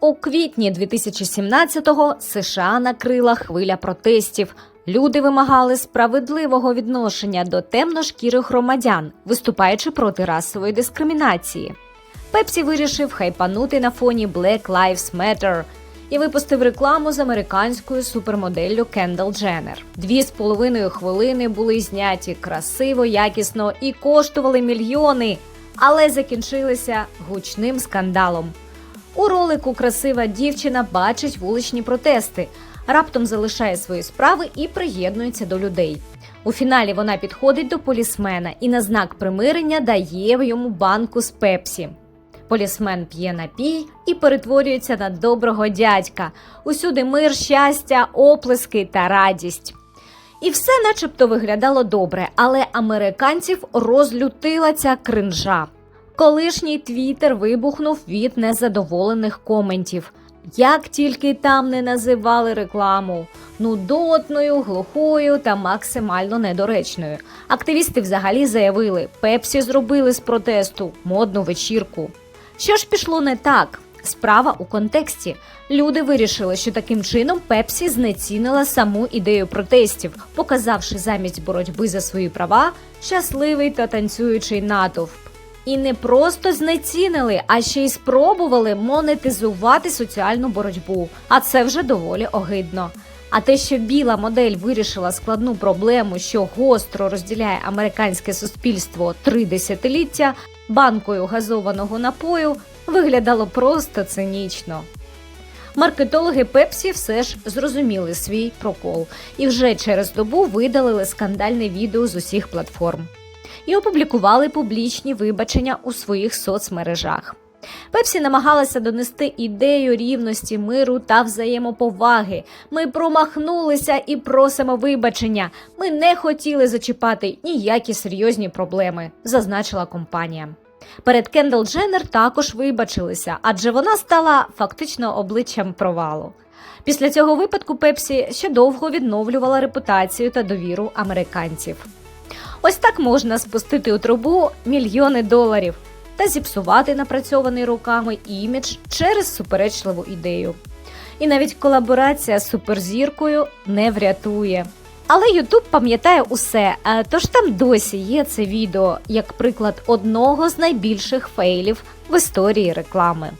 У квітні 2017-го США накрила хвиля протестів. Люди вимагали справедливого відношення до темношкірих громадян, виступаючи проти расової дискримінації. Пепсі вирішив хайпанути на фоні Black Lives Matter і випустив рекламу з американською супермоделлю Кендал Дженнер. Дві з половиною хвилини були зняті красиво, якісно і коштували мільйони, але закінчилися гучним скандалом. У ролику красива дівчина бачить вуличні протести, раптом залишає свої справи і приєднується до людей. У фіналі вона підходить до полісмена і на знак примирення дає йому банку з пепсі. Полісмен п'є напій і перетворюється на доброго дядька. Усюди мир, щастя, оплески та радість. І все начебто виглядало добре, але американців розлютила ця кринжа. Колишній твіттер вибухнув від незадоволених коментів. Як тільки там не називали рекламу нудотною, глухою та максимально недоречною. Активісти взагалі заявили, Пепсі зробили з протесту модну вечірку. Що ж пішло не так? Справа у контексті. Люди вирішили, що таким чином Пепсі знецінила саму ідею протестів, показавши замість боротьби за свої права щасливий та танцюючий натовп. І не просто знецінили, а ще й спробували монетизувати соціальну боротьбу. А це вже доволі огидно. А те, що біла модель вирішила складну проблему, що гостро розділяє американське суспільство три десятиліття, банкою газованого напою, виглядало просто цинічно. Маркетологи Пепсі все ж зрозуміли свій прокол і вже через добу видалили скандальне відео з усіх платформ і опублікували публічні вибачення у своїх соцмережах. Пепсі намагалася донести ідею рівності, миру та взаємоповаги. Ми промахнулися і просимо вибачення. Ми не хотіли зачіпати ніякі серйозні проблеми, зазначила компанія. Перед Кендал Дженнер також вибачилися, адже вона стала фактично обличчям провалу. Після цього випадку Пепсі ще довго відновлювала репутацію та довіру американців. Ось так можна спустити у трубу мільйони доларів та зіпсувати напрацьований роками імідж через суперечливу ідею. І навіть колаборація з суперзіркою не врятує. Але Ютуб пам'ятає усе, е, тож там досі є це відео як приклад одного з найбільших фейлів в історії реклами.